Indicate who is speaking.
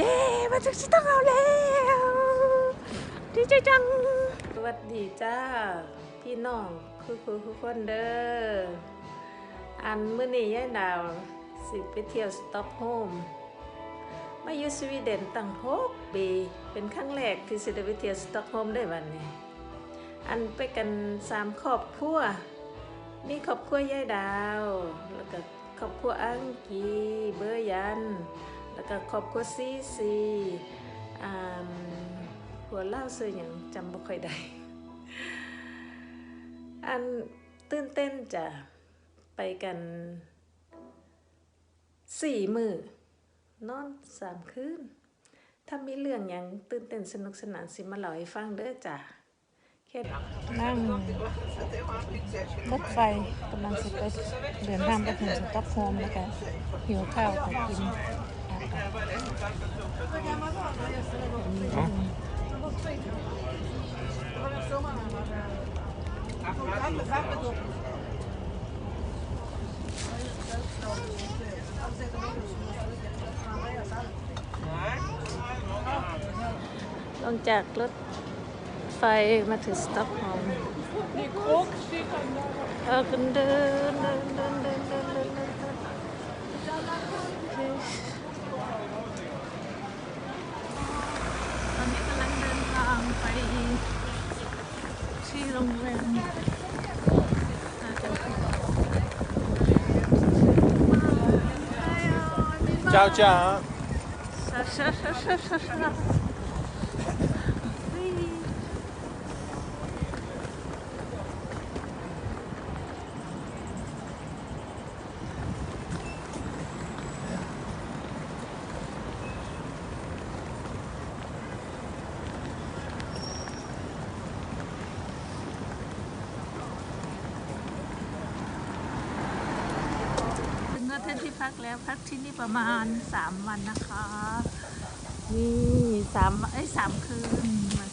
Speaker 1: เย้มาถึงสต็อกโฮล์แล้วดีใจจัง สวัสดีจ้า พี่น้องคือคือทุกคนเด้อ อันมื้อนี้ยายดาวสิไปเที่ยวสต็อกโฮมมาอยู่สวีเดนตั้งหกปี เป็นครั้งแรกที่สิได้ไปเที่ยวสต็อกโฮมได้วันนี้ อันไปกันสามครอบครัวมีครอบครัวยายดาว แล้วก็ครอบครัวอังกีเบอร์ยัน แล้วก็ครอบครัวซีซีหัวเล่าซื้ออย่างจำบ่ค่อยได้ อันตื่นเต้นจะไปกันสี่มือนอนสามคืนถ้ามีเรื่องอย่างตื่นเต้นสนุกสนานสิมาเล่าให้ฟังเด้อจ้ะแค่นั่งรถไฟกำลังจะไปเดินทางไปถึงสต็อกโฮล์มแล้วกันหิวข้าวขอกิน Ja. Lång จากรถไฟมาถึงสต็อกโฮล์มเออเดินเดินเดินเดินเดินเดิน Chào
Speaker 2: ciao.
Speaker 1: Sa, sa, sa, sa, sa, sa. ที่พักแล้วพักที่นี่ประมาณสามวันนะคะ นี่สามวันเอ้สามคืนวัน